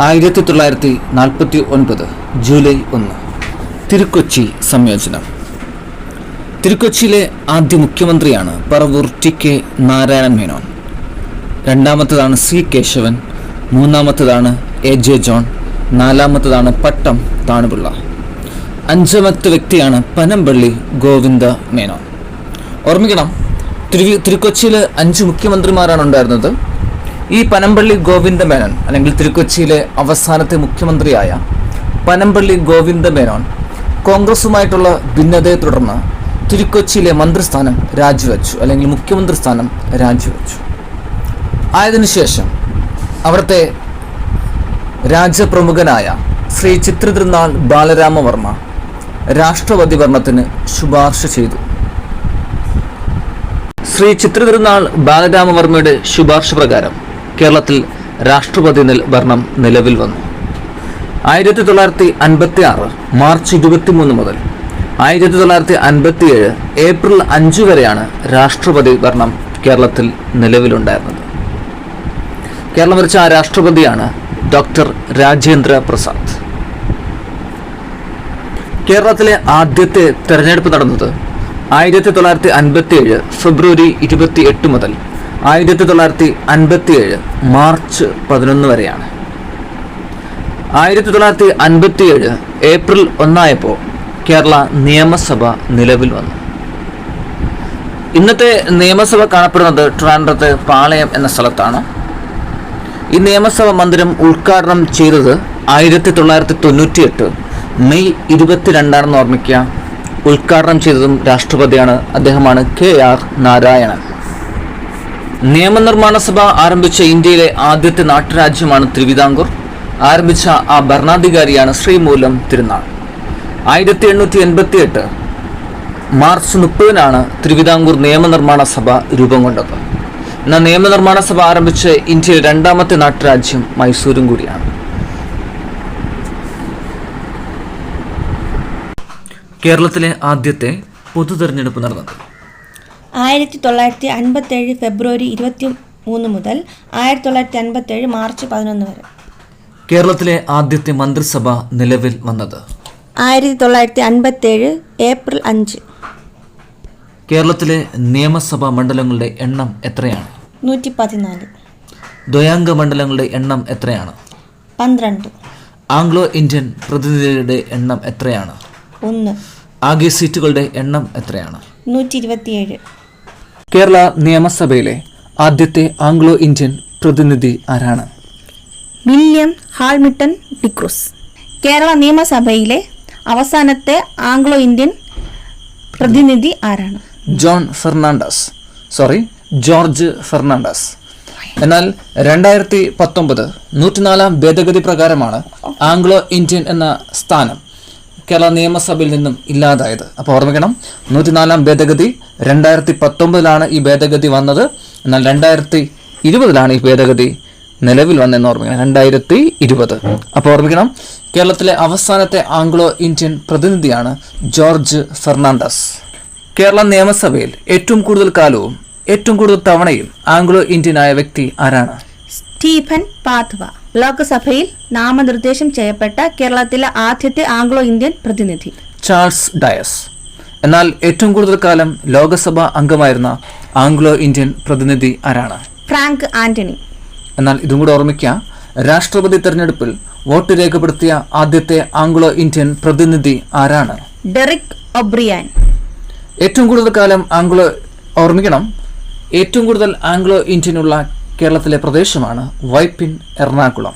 ആയിരത്തി തൊള്ളായിരത്തി നാൽപ്പത്തി ഒൻപത് ജൂലൈ ഒന്ന്. തിരുക്കൊച്ചി സംയോജനം. തിരുക്കൊച്ചിയിലെ ആദ്യ മുഖ്യമന്ത്രിയാണ് പറവൂർ ടി കെ നാരായണൻ മേനോൻ. രണ്ടാമത്തതാണ് സി കേശവൻ മൂന്നാമത്തതാണ് എ ജെ ജോൺ നാലാമത്തതാണ് പട്ടം താണുപിള്ള. അഞ്ചാമത്തെ വ്യക്തിയാണ് പനമ്പള്ളി ഗോവിന്ദ മേനോൻ. ഓർമ്മിക്കണം തിരു തിരുക്കൊച്ചിയിൽ അഞ്ച് മുഖ്യമന്ത്രിമാരാണ് ഉണ്ടായിരുന്നത്. ഈ പനമ്പള്ളി ഗോവിന്ദ മേനോൻ അല്ലെങ്കിൽ തിരുക്കൊച്ചിയിലെ അവസാനത്തെ മുഖ്യമന്ത്രിയായ പനമ്പള്ളി ഗോവിന്ദ മേനോൻ കോൺഗ്രസുമായിട്ടുള്ള ഭിന്നതയെ തുടർന്ന് തിരുക്കൊച്ചിയിലെ മന്ത്രിസ്ഥാനം രാജിവെച്ചു അല്ലെങ്കിൽ മുഖ്യമന്ത്രി സ്ഥാനം രാജിവെച്ചു ആയതിനുശേഷം അവിടുത്തെ രാജ്യപ്രമുഖനായ ശ്രീ ചിത്രതിരുനാൾ ബാലരാമവർമ്മ രാഷ്ട്രപതി ഭരണത്തിന് ശുപാർശ ചെയ്തു. ശ്രീ ചിത്രതിരുനാൾ ബാലരാമവർമ്മയുടെ ശുപാർശ പ്രകാരം കേരളത്തിൽ രാഷ്ട്രപതി ഭരണം നിലവിൽ വന്നു. ആയിരത്തി തൊള്ളായിരത്തി അൻപത്തി ആറ് മാർച്ച് ഇരുപത്തിമൂന്ന് മുതൽ ആയിരത്തി തൊള്ളായിരത്തി അൻപത്തി ഏഴ് ഏപ്രിൽ അഞ്ച് വരെയാണ് രാഷ്ട്രപതി ഭരണം കേരളത്തിൽ നിലവിലുണ്ടായിരുന്നത്. കേരളം വരച്ച ആ രാഷ്ട്രപതിയാണ് ഡോക്ടർ രാജേന്ദ്ര പ്രസാദ്. കേരളത്തിലെ ആദ്യത്തെ തെരഞ്ഞെടുപ്പ് നടന്നത് ആയിരത്തി തൊള്ളായിരത്തി അൻപത്തി ഏഴ് ഫെബ്രുവരി ഇരുപത്തി എട്ട് മുതൽ ആയിരത്തി തൊള്ളായിരത്തി അൻപത്തി ഏഴ് മാർച്ച് പതിനൊന്ന് വരെയാണ്. ആയിരത്തി തൊള്ളായിരത്തി അൻപത്തി ഏഴ് ഏപ്രിൽ ഒന്നായപ്പോൾ കേരള നിയമസഭ നിലവിൽ വന്നു. ഇന്നത്തെ നിയമസഭ കാണപ്പെടുന്നത് ട്രാൻഡ്രത്ത് പാളയം എന്ന സ്ഥലത്താണ്. ഈ നിയമസഭ മന്ദിരം ഉദ്ഘാടനം ചെയ്തത് ആയിരത്തി തൊള്ളായിരത്തി തൊണ്ണൂറ്റിയെട്ട് മെയ് ഇരുപത്തിരണ്ടാണെന്ന് ഓർമ്മിക്കുക. ഉദ്ഘാടനം ചെയ്തതും രാഷ്ട്രപതിയാണ്. അദ്ദേഹമാണ് കെ ആർ നാരായണൻ. നിയമനിർമ്മാണ സഭ ആരംഭിച്ച ഇന്ത്യയിലെ ആദ്യത്തെ നാട്ടുരാജ്യമാണ് തിരുവിതാംകൂർ. ആരംഭിച്ച ആ ഭരണാധികാരിയാണ് ശ്രീമൂലം തിരുനാൾ. ആയിരത്തി എണ്ണൂറ്റി എൺപത്തി എട്ട് മാർച്ച് മുപ്പതിനാണ് തിരുവിതാംകൂർ നിയമനിർമ്മാണ സഭ രൂപം കൊണ്ടത്. എന്നാൽ നിയമനിർമ്മാണ സഭ ആരംഭിച്ച ഇന്ത്യയിലെ രണ്ടാമത്തെ നാട്ടുരാജ്യം മൈസൂരും കൂടിയാണ്. കേരളത്തിലെ ആദ്യത്തെ പൊതു തെരഞ്ഞെടുപ്പ് നടന്നത്. ആയിരത്തി തൊള്ളായിരത്തി അൻപത്തേഴ് ഫെബ്രുവരി ഇരുപത്തി മൂന്ന് മുതൽ ആയിരത്തി തൊള്ളായിരത്തി അൻപത്തേഴ് മാർച്ച് പതിനൊന്ന് വരെ. കേരളത്തിലെ ആദ്യത്തെ മന്ത്രിസഭ നിലവിൽ വന്നത്? ആയിരത്തി തൊള്ളായിരത്തി അൻപത്തേഴ് ഏപ്രിൽ അഞ്ച്. കേരളത്തിലെ നിയമസഭാ മണ്ഡലങ്ങളുടെ എണ്ണം എത്രയാണ്? നൂറ്റി പതിനാല് ദ്വയാംഗ മണ്ഡലങ്ങളുടെ എണ്ണം എത്രയാണ്? പന്ത്രണ്ട്. ആംഗ്ലോ ഇന്ത്യൻ പ്രതിനിധികളുടെ എണ്ണം എത്രയാണ്? ഒന്ന്. ആകെ സീറ്റുകളുടെ എണ്ണം എത്രയാണ്? നൂറ്റി ഇരുപത്തിയേഴ് കേരള നിയമസഭയിലെ ആദ്യത്തെ ആംഗ്ലോ ഇന്ത്യൻ പ്രതിനിധി ആരാണ്? വില്യം ഹാൾമിട്ടൺ ഡിക്രൂസ്. കേരള നിയമസഭയിലെ അവസാനത്തെ ആംഗ്ലോ ഇന്ത്യൻ പ്രതിനിധി ആരാണ്? John Fernandes. Sorry George Fernandes. എന്നാൽ രണ്ടായിരത്തി പത്തൊമ്പത് നൂറ്റിനാലാം ഭേദഗതി പ്രകാരമാണ് ആംഗ്ലോ ഇന്ത്യൻ എന്ന സ്ഥാനം കേരള നിയമസഭയിൽ നിന്നും ഇല്ലാതായത്. അപ്പോൾ ഓർമ്മിക്കണം നൂറ്റിനാലാം ഭേദഗതി രണ്ടായിരത്തി പത്തൊമ്പതിലാണ് ഈ ഭേദഗതി വന്നത്. എന്നാൽ രണ്ടായിരത്തി ഇരുപതിലാണ് ഈ ഭേദഗതി നിലവിൽ വന്നെന്ന് ഓർമ്മിക്കണം രണ്ടായിരത്തി ഇരുപത് അപ്പോൾ ഓർമ്മിക്കണം കേരളത്തിലെ അവസാനത്തെ ആംഗ്ലോ ഇന്ത്യൻ പ്രതിനിധിയാണ് ജോർജ് ഫെർണാണ്ടസ്. കേരള നിയമസഭയിൽ ഏറ്റവും കൂടുതൽ കാലവും ഏറ്റവും കൂടുതൽ തവണയും ആംഗ്ലോ ഇന്ത്യനായ വ്യക്തി ആരാണ്? Stephen Padua. ലോക്സഭയിൽ നാമനിർദ്ദേശം ചെയ്യപ്പെട്ട കേരളത്തിലെ ആദ്യത്തെ ആംഗ്ലോ ഇന്ത്യൻ പ്രതിനിധി. Charles Dias. എന്നാൽ ഏറ്റവും കൂടുതൽ കാലം ലോകസഭ അംഗമായിരുന്ന ആംഗ്ലോ ഇന്ത്യൻ പ്രതിനിധി ആരാണ്? Frank Anthony. എന്നാൽ ഇതും കൂടെ ഓർമ്മിക്കുക രാഷ്ട്രപതി തെരഞ്ഞെടുപ്പിൽ വോട്ട് രേഖപ്പെടുത്തിയ ആദ്യത്തെ ആംഗ്ലോ ഇന്ത്യൻ പ്രതിനിധി ആരാണ്? Derek O'Brien. ഏറ്റവും കൂടുതൽ കാലം ആംഗ്ലോ ഓർമ്മിക്കണം ഏറ്റവും കൂടുതൽ ആംഗ്ലോ ഇന്ത്യനുള്ള കേരളത്തിലെ പ്രദേശമാണ് വൈപ്പിൻ എറണാകുളം.